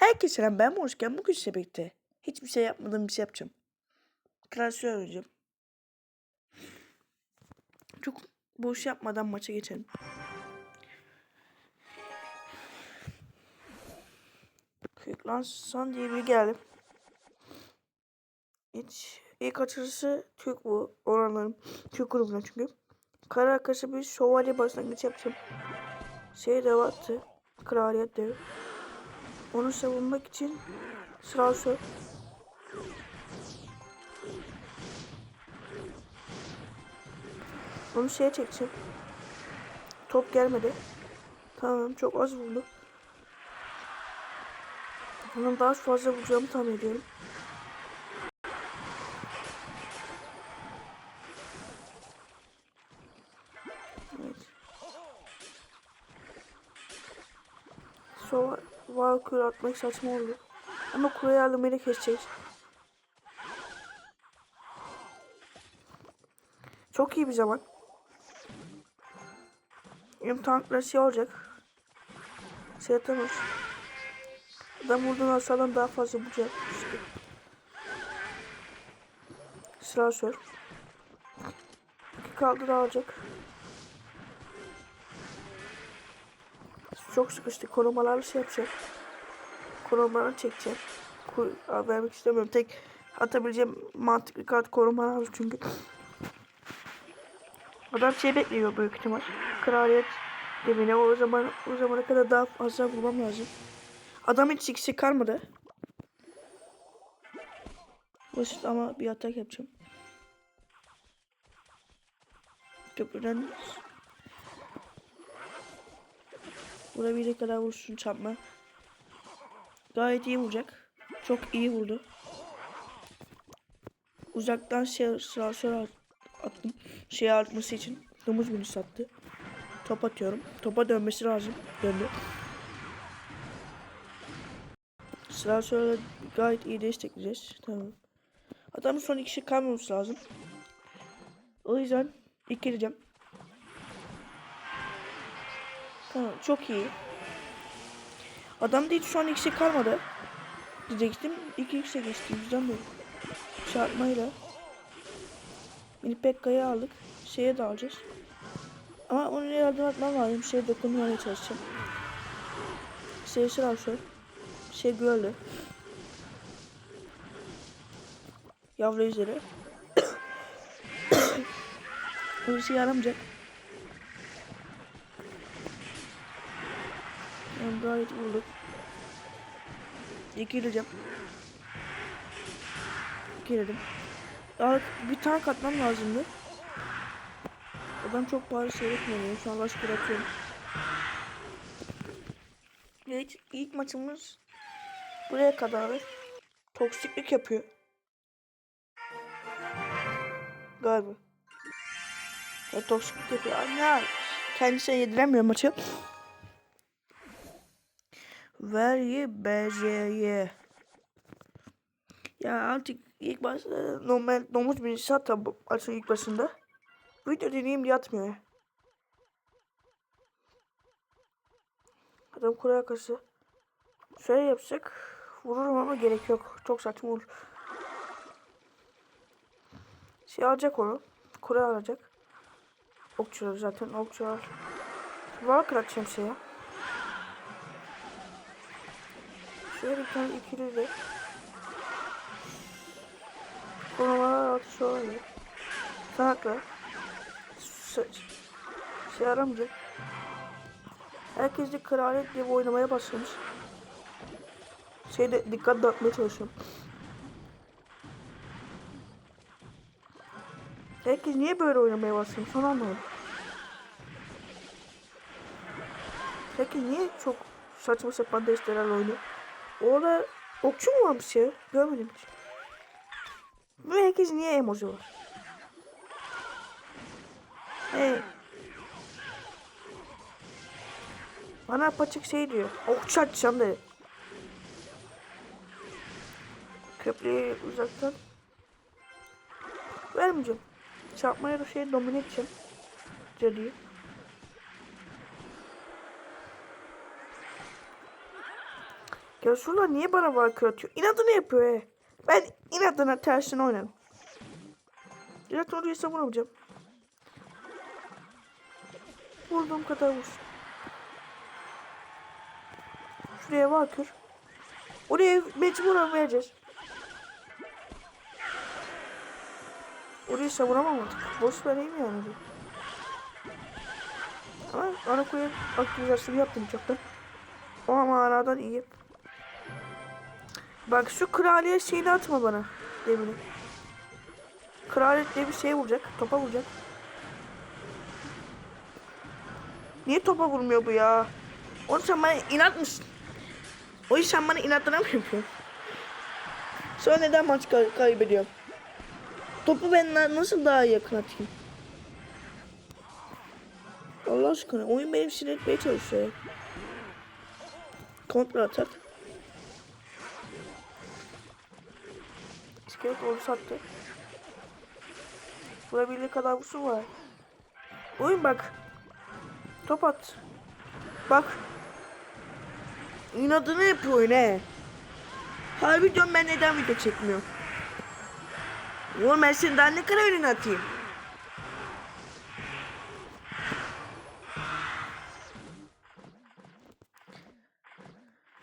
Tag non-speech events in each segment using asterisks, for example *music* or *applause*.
Herkese selam ben Moruşken bugün size birlikte hiçbir şey yapmadığım bir şey yapacağım. Klasör oynayacağım. Çok boş yapmadan maça geçelim. Kırklansan diye bir geldim. Hiç ilk açılışı Türk bu oranlarım. Türk grubuna çünkü. Kara arkası bir şövalye başlangıç yapacağım. Şey de vardı. Kraliyet devi. Onu savunmak için Strauss'u Onu şeye çekeceğim. Top gelmedi. Tamam çok az vurdu. Ondan daha fazla vuracağımı tahmin ediyorum. Valkyrie atmak saçma oldu. Ama kuleyi almayı da keseceğiz. Çok iyi bir zaman. Benim tanklar şey olacak. Şey atamaz. Adam vurduğun hasardan daha fazla vuracak. İşte. Sıra sor. İki kaldı da alacak. Çok sıkıştı. Korumalarla şey yapacak. Korumalarını çekeceğim. Kur vermek istemiyorum. Tek atabileceğim mantıklı kart korumalar çünkü. Adam şey bekliyor büyük ihtimal. Kraliyet devine o zaman o zamana kadar daha fazla vurmam lazım. Adam hiç ikisi kalmadı. Basit ama bir atak yapacağım. Köprüden Vurabildiği kadar vursun çarpma. Gayet iyi vuracak. Çok iyi vurdu. Uzaktan şey sağa sola attım. Şey artması için. Domuz beni sattı. Top atıyorum. Topa dönmesi lazım. Döndü. Sonra gayet iyi destekleyeceğiz. Tamam. Adamın son iki kişi lazım. O yüzden ikileceğim. Tamam çok iyi. Adamda hiç şu an ikisi kalmadı. Diyecektim. İki kişi geçti. Yüzden böyle. Çarpmayla. Mini Pekka'yı aldık. Şeye de alacağız. Ama onun yardım etmem lazım. Şeye dokunmaya çalışacağım. Şey sıra sor. Şey gördü. Yavru üzeri. Bu işe yaramayacak. Ben gayet vurduk. İkileceğim. İkiledim. Daha bir tank atmam lazımdı. Adam çok bari seyretmiyor. Şu an başka atıyorum. Evet ilk maçımız buraya kadar toksiklik yapıyor. Galiba. Ya toksiklik yapıyor. Anne kendisine yediremiyor maçı. Vergi BC'ye. Ya artık ilk başta normal domuz bir sat açın ilk başında. Video deneyim diye atmıyor. Adam kule arkası. Şöyle yapacak. Vururum ama gerek yok. Çok saçma olur. Şey alacak onu. Kule alacak. Okçular zaten okçular. Valkır atacağım şeye. Şöyle bir tane ikili de. Konumalar atış olabilir. Sanatla. Şey aramayacak. Herkes de kraliyet diye oynamaya başlamış. Şeyde dikkat dağıtmaya çalışıyorum. Herkes niye böyle oynamaya başlamış onu anlamadım. Herkes niye çok saçma sapan destelerle oynuyor? Orada okçu mu varmış ya? Görmedim hiç. Ve herkes niye emoji var? Hey. Bana apaçık şey diyor. Okçu açacağım dedi. Köprüyü uzaktan. Vermeyeceğim. Çarpmaya da şey domine edeceğim. Cadı'yı. Ya şurada niye bana valkür atıyor? İnadını yapıyor he. Ben inadına tersine oynarım. Direkt oraya savunamayacağım. Vurduğum kadar vursun. Şuraya valkür. Oraya mecburen vereceğiz. Orayı savunamam artık. Boş vereyim yani. Ama ana koyu aktivizasyonu yaptım çoktan. O manadan iyi. Bak şu kraliyet şeyini atma bana. Demini. Kraliyet diye bir şey vuracak. Topa vuracak. Niye topa vurmuyor bu ya? Oğlum sen bana inat mısın? O iş sen bana inatına mı? Sonra neden maç kay- kaybediyorum? Topu ben na- nasıl daha yakın atayım? Allah aşkına oyun benim sinir etmeye çalışıyor. Kontra atak. İskelet onu sattı. Vurabildiği kadar vursun var. Oyun bak. Top at. Bak. İnadını yapıyor he. Harbi diyorum ben neden video çekmiyorum. Oğlum ben senin daha ne kadar önüne atayım.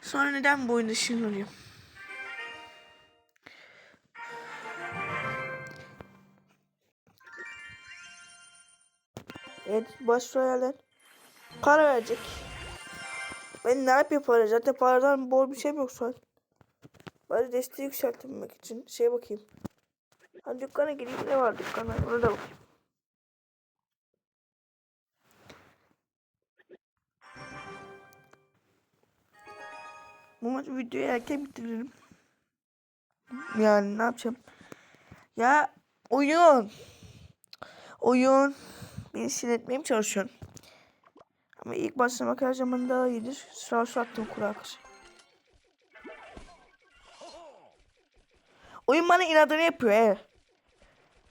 Sonra neden bu oyunda şınlanıyorum? Evet, baş para verecek. Ben ne yapayım para? Zaten paradan bol bir şeyim yok şu an. Bari desteği yükseltmek için şeye bakayım. Hadi dükkana gireyim ne var dükkana ona da bakayım. Bu maç videoyu erken bitiririm. Yani ne yapacağım? Ya oyun. Oyun. Beni sinir etmeye mi çalışıyorsun? Ama ilk başlamak her zaman daha iyidir. Sağ şu attım kura. Oyun bana inadını yapıyor he.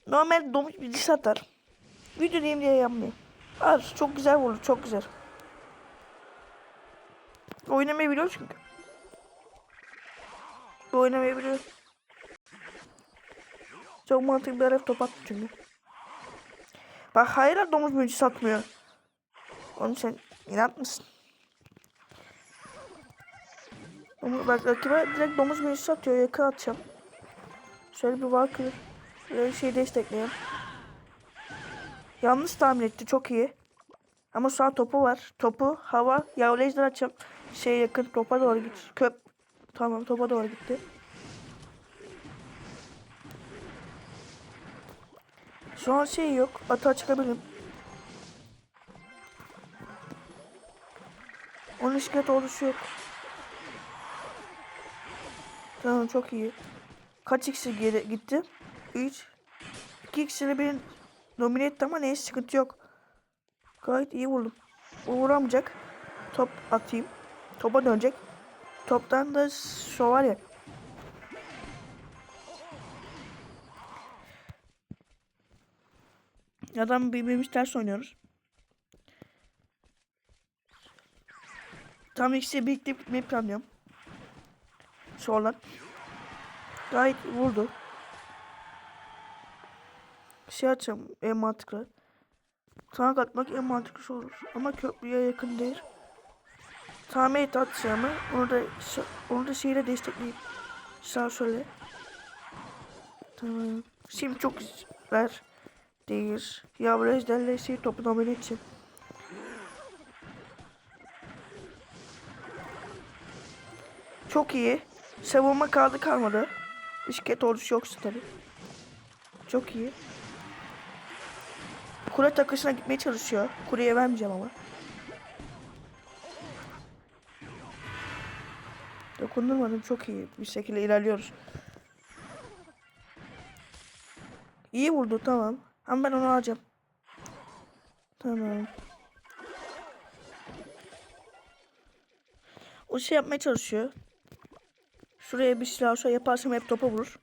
Normal domuz bir diş atar. Video diyeyim diye yapmıyor. Az çok güzel vurdu çok güzel. Oynamayı biliyor çünkü. Bu oynamayı biliyor. Çok mantıklı bir herif top attı çünkü. Bak hayır domuz büyücü satmıyor. Oğlum sen inat mısın? Domuz, bak rakibe direkt domuz büyücü satıyor. Yakın atacağım. Şöyle bir valkyrie. Böyle şey destekleyelim. Yanlış tahmin etti. Çok iyi. Ama şu an topu var. Topu hava yavrulayıcıdan açacağım. Şey yakın topa doğru git. Köp. Tamam topa doğru gitti. Şu an şey yok. Atağa çıkabilirim. Onun iskelet oluşu yok. Tamam çok iyi. Kaç iksir geri gitti? 3. 2 iksiri bir domine etti ama neyse sıkıntı yok. Gayet iyi vurdum. O vuramayacak. Top atayım. Topa dönecek. Toptan da şu ya. Adam birbirimiz ters oynuyoruz. Tam ikisi birlikte gitmeyi planlıyorum. Sonra gayet vurdu. Şey açacağım en mantıklı. Tank atmak en mantıklı olur. Ama köprüye yakın değil. Tamir atacağımı onu da onu da şeyle destekleyeyim. Sağ şöyle. Tamam. Şimdi çok ver değil. Yavru ejderle şey topu domine edeceğim. Çok iyi. Savunma kaldı kalmadı. İskelet ordusu yoksa tabi. Çok iyi. Kule takısına gitmeye çalışıyor. Kuleye vermeyeceğim ama. Dokundurmadım çok iyi bir şekilde ilerliyoruz. İyi vurdu tamam. Ama ben onu alacağım. Tamam. O şey yapmaya çalışıyor. Şuraya bir silah şöyle yaparsam hep topa vurur.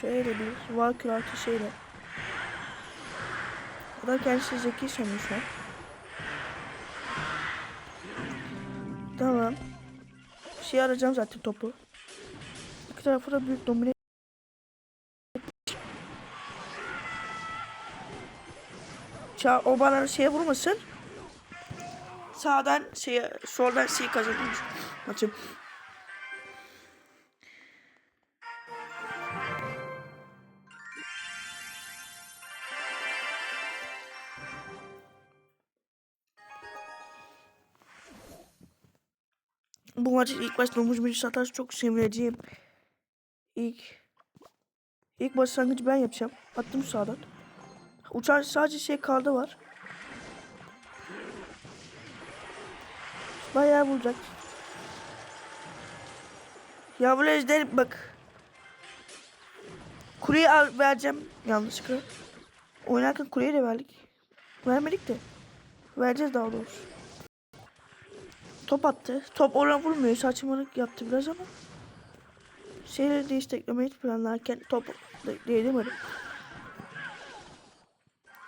Şöyle bir valkür altı şeyle. O da kendisi zeki sanıyor şu. Tamam. şey arayacağım zaten topu. İki tarafı da büyük domine. Ça o bana şeye vurmasın. Sağdan şeye, soldan şey kazanmış maçı. Bu maçı ilk başta domuz bir satar çok sevineceğim. İlk ilk başlangıcı ben yapacağım. Attım sağdan. Uçan sadece şey kaldı var. Bayağı bulacak. Yavru ejder bak. Kuleyi al vereceğim yanlışlıkla. Oynarken kuleyi de verdik. Vermedik de. Vereceğiz daha doğrusu. Top attı. Top ona vurmuyor. Saçmalık yaptı biraz ama. Şeyleri desteklemeyi planlarken top de- değdirmedim.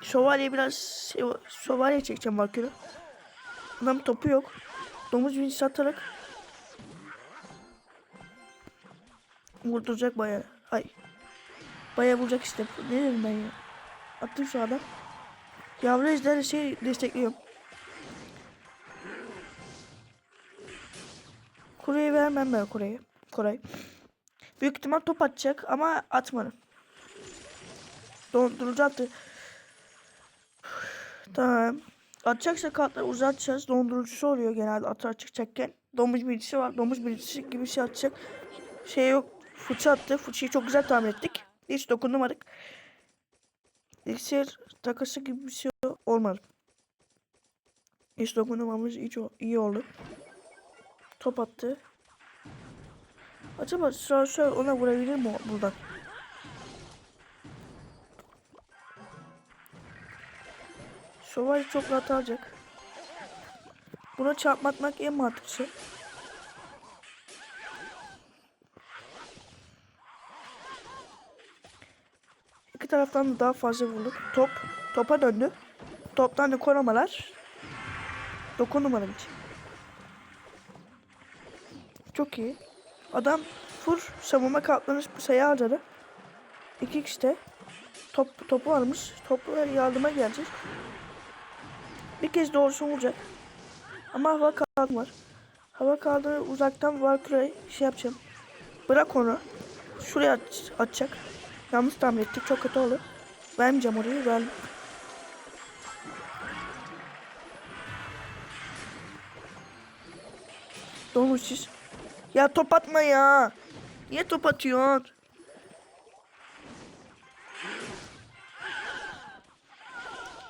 Şövalye biraz şey, şövalye çekeceğim bakıyorum. Adam topu yok. Domuz vinç satarak vurduracak bayağı. Ay. Bayağı vuracak işte. Ne dedim ben ya? Attım şu adam. Yavru ejder şey destekliyorum. Kore'yi vermem ben Kore'yi. Koray. Büyük ihtimal top atacak ama atmadı. Dondurucu attı. Tamam. Atacaksa kartları uzatacağız. Dondurucusu oluyor genelde atar çıkacakken. Domuz bilgisi var. Domuz bilgisi gibi bir şey atacak. Şey yok. Fıçı attı. Fıçıyı çok güzel tahmin ettik. Hiç dokunmadık. Bilgisayar takası gibi bir şey olmadı. Hiç dokunmamız hiç iyi oldu. Top attı. Acaba şöyle ona vurabilir mi buradan? Şövalye çok rahat alacak. Buna çarpmatmak en mantıklısı. İki taraftan da daha fazla vurduk. Top topa döndü. Toptan da korumalar. Dokunmadım hiç. Çok iyi. Adam full savunma kartlarını sayı harcadı. İki kişide top topu varmış. Topu yardıma gelecek. Bir kez doğrusu vuracak. Ama hava kaldı var. Hava kaldı uzaktan Valkyrie şey yapacağım. Bırak onu. Şuraya at, atacak. Yanlış tahmin ettik. Çok kötü oldu. Vermeyeceğim orayı. Ver. Siz. Ya top atma ya. Niye top atıyorsun?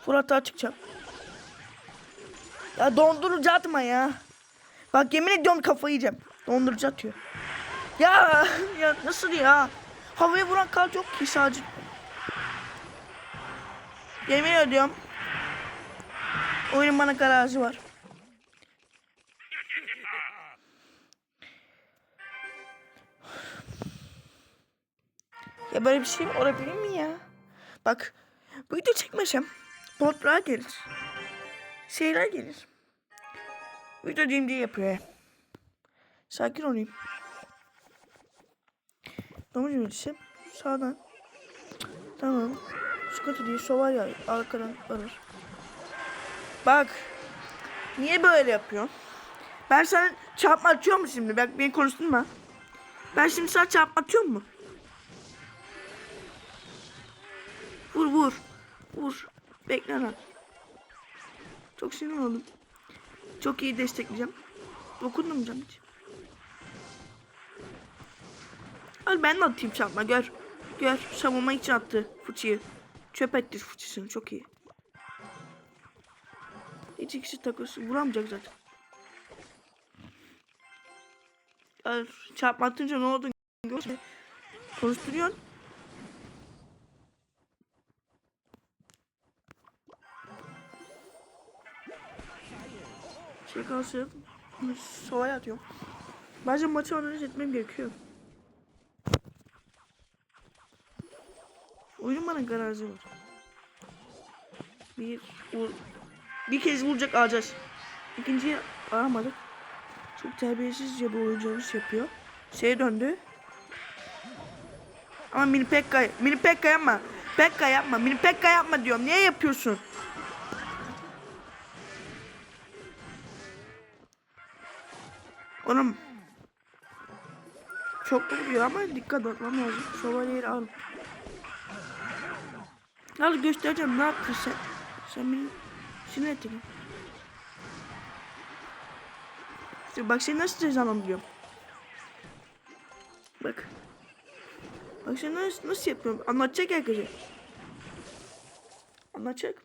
Fırat'a çıkacağım. Ya dondurucu atma ya. Bak yemin ediyorum kafayı yiyeceğim. Dondurucu atıyor. Ya *laughs* ya nasıl ya? Havaya vuran kal çok ki sadece. Yemin ediyorum. Oyunun bana garajı var. *laughs* Ya böyle bir şey olabilir mi ya? Bak bu video çekmesem botlar gelir. Şeyler gelir. Video diyeyim diye yapıyor ya. Sakin olayım. Domuz yöneticisi sağdan. Tamam. Sıkıntı değil. Şövalye arkadan alır. Bak. Niye böyle yapıyorsun? Ben sana çarpma atıyor mu şimdi? Bak beni konuşturma. Ben şimdi sana çarpma atıyor mu? Vur vur. Vur. Bekle lan. Çok sinir oldum. Çok iyi destekleyeceğim. Dokunmayacağım hiç. Al ben de atayım çarpma gör. Gör. Savunma için attı fıçıyı. Çöp etti fıçısını çok iyi. Hiç ikisi takısı vuramayacak zaten. Al çarpma atınca ne oldu? Konuşturuyorsun. Kalsın. Solaya atıyorum. Bazen maçı analiz etmem gerekiyor. Oyunun bana garajı var. Bir vur. Bir kez vuracak alacağız. İkinciyi alamadık. Çok terbiyesizce bir oyunculuş yapıyor. Şeye döndü. Ama mini pekka, mini pekka yapma. Pekka yapma, mini pekka yapma diyorum. Niye yapıyorsun? Oğlum. Çok vuruyor ama dikkat etmem lazım. Şövalyeyi al. Al göstereceğim ne yaptın sen. Sen beni sinir ettin. Bak seni nasıl cezalandırıyorum. Bak. Bak seni nasıl, nasıl yapıyorum. Anlatacak herkese. Anlatacak.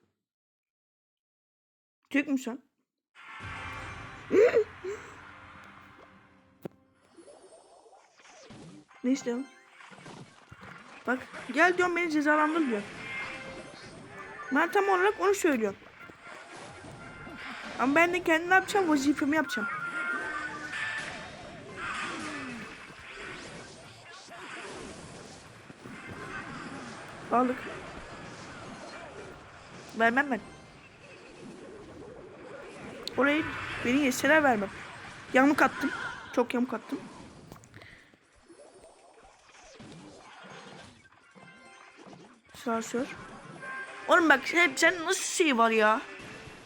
Türk mü ne istiyorsun? Bak gel diyorum beni cezalandır diyor. Ben tam olarak onu söylüyorum. Ama ben de kendim yapacağım? Vazifemi yapacağım. Balık. Vermem ben. Orayı beni yeseler vermem. Yamuk attım. Çok yamuk attım. Şarjör. Oğlum bak hep sen nasıl şey var ya?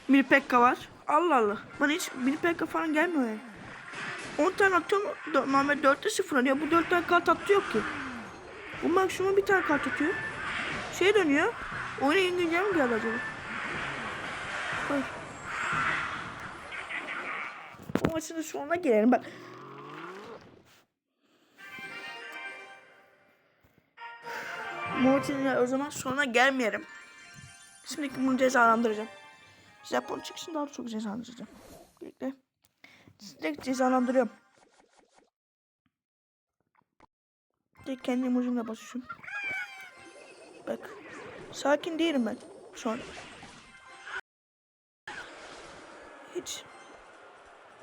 Mini Pekka var. Allah Allah. Bana hiç Mini Pekka falan gelmiyor yani. 10 tane atıyorum. dö- Normal 4'te 0 alıyor. Bu 4 tane kart attı yok ki. Bu maksimum bir tane kart atıyor. Şey dönüyor. Oyuna yeni güncel mi geldi acaba? Hayır. Bu maçın sonuna gelelim bak. Da o zaman sonuna gelmeyelim. Şimdi bunu cezalandıracağım. Japon çıkışını daha çok cezalandıracağım. Bekle. Direkt cezalandırıyorum. Direkt kendi emojimle basıyorum. Bak. Sakin değilim ben şu an. Hiç.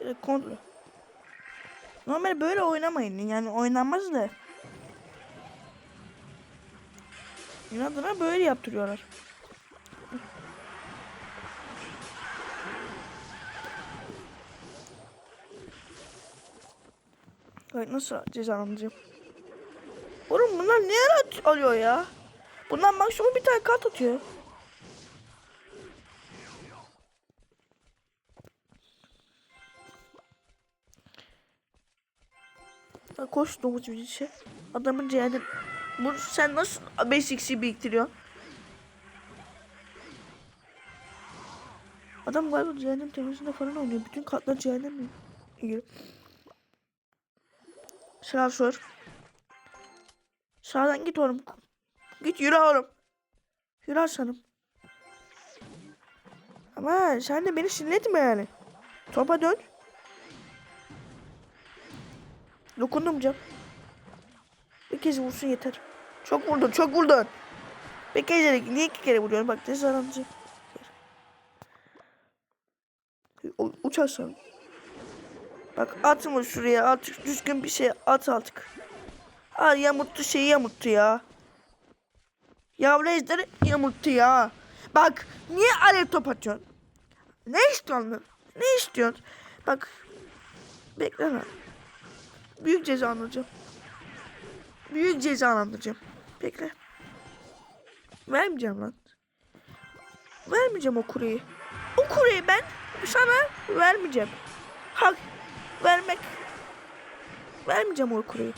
Direkt kontrol. Normal böyle oynamayın. Yani oynanmaz da. İnadına böyle yaptırıyorlar. Bak nasıl cezalandıracağım. Oğlum bunlar ne ara at- alıyor ya? Bundan maksimum bir tane kart atıyor. Koş domuz bir şey. Adamın cehennem. Bu sen nasıl 5x'i biriktiriyorsun? Adam galiba cehennem temizliğinde falan oynuyor. Bütün kartlar cehennemle ilgili. Şarjör. Sağdan git oğlum. Git yürü oğlum. Yürü aslanım. Ama sen de beni sinir etme yani. Topa dön. Dokundum cam. Kez vursun yeter. Çok vurdun, çok vurdun. Bir dedik. Niye iki kere vuruyorsun? Bak cezalandırıcı. U- Uçarsan. Bak atma şuraya. Artık düzgün bir şey at artık. Aa yamuttu şeyi yamuttu ya. Yavru ejderi yamuttu ya. Bak niye alev top atıyorsun? Ne istiyorsun? Ne istiyorsun? Bak. Bekle lan. Büyük cezalandıracağım. Büyük cezalandıracağım. Bekle. Vermeyeceğim lan. Vermeyeceğim o kureyi. O kureyi ben sana vermeyeceğim. Hak vermek. Vermeyeceğim o kureyi.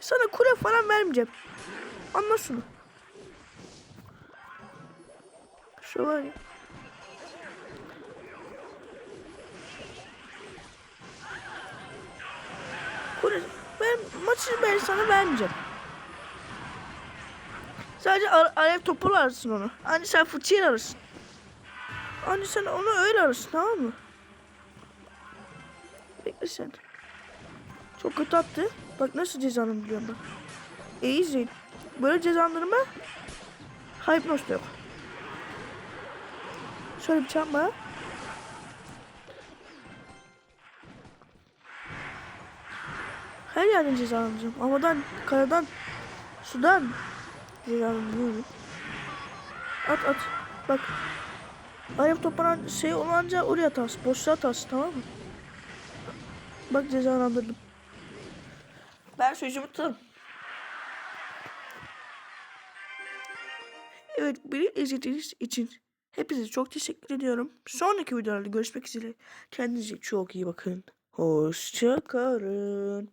Sana kure falan vermeyeceğim. Anla şunu. Şu var ya. Kure ben maçı ben sana vermeyeceğim. Sadece alev topuyla arasın onu. Hani sen fıçıyla arasın. Hani sen onu öyle arasın tamam mı? Bekle sen. Çok kötü attı. Bak nasıl cezalandırıyorum ben. İyi izleyin. Böyle cezalandırma Hypnos da yok. Şöyle bir çamba. Her yerden cezalandıracağım. Havadan, karadan, sudan cezalandırıyorum. At at. Bak. Alev toplanan şey olanca oraya atarsın. Boşluğa atarsın tamam mı? Bak cezalandırdım. Ben sözümü tutarım. Evet beni izlediğiniz için hepinize çok teşekkür ediyorum. Sonraki videolarda görüşmek üzere. Kendinize çok iyi bakın. Hoşça kalın.